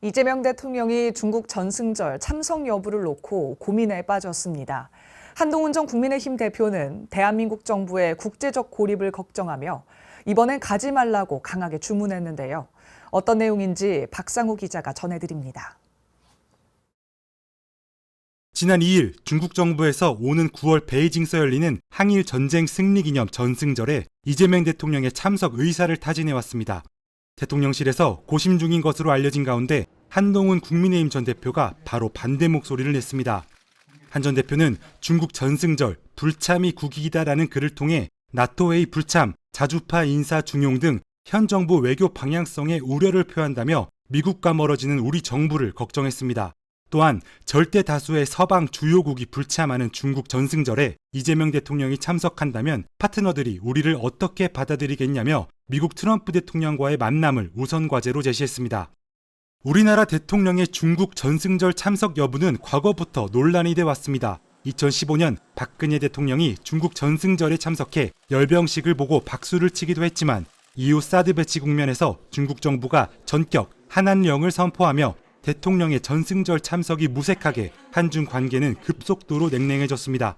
이재명 대통령이 중국 전승절 참석 여부를 놓고 고민에 빠졌습니다. 한동훈 전 국민의힘 대표는 대한민국 정부의 국제적 고립을 걱정하며 이번엔 가지 말라고 강하게 주문했는데요. 어떤 내용인지 박상우 기자가 전해드립니다. 지난 2일 중국 정부에서 오는 9월 베이징서 열리는 항일 전쟁 승리 기념 전승절에 이재명 대통령의 참석 의사를 타진해 왔습니다. 대통령실에서 고심 중인 것으로 알려진 가운데 한동훈 국민의힘 전 대표가 바로 반대 목소리를 냈습니다. 한 전 대표는 중국 전승절 불참이 국익이다라는 글을 통해 나토 회의 불참, 자주파 인사 중용 등 현 정부 외교 방향성에 우려를 표한다며 미국과 멀어지는 우리 정부를 걱정했습니다. 또한 절대 다수의 서방 주요국이 불참하는 중국 전승절에 이재명 대통령이 참석한다면 파트너들이 우리를 어떻게 받아들이겠냐며 미국 트럼프 대통령과의 만남을 우선 과제로 제시했습니다. 우리나라 대통령의 중국 전승절 참석 여부는 과거부터 논란이 돼 왔습니다. 2015년 박근혜 대통령이 중국 전승절에 참석해 열병식을 보고 박수를 치기도 했지만 이후 사드 배치 국면에서 중국 정부가 전격 한한령을 선포하며 대통령의 전승절 참석이 무색하게 한중 관계는 급속도로 냉랭해졌습니다.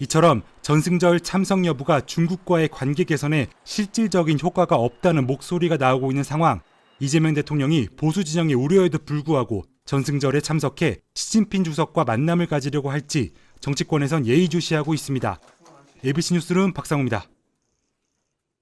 이처럼 전승절 참석 여부가 중국과의 관계 개선에 실질적인 효과가 없다는 목소리가 나오고 있는 상황. 이재명 대통령이 보수 진영의 우려에도 불구하고 전승절에 참석해 시진핑 주석과 만남을 가지려고 할지 정치권에선 예의주시하고 있습니다. ABC 뉴스룸 박상우입니다.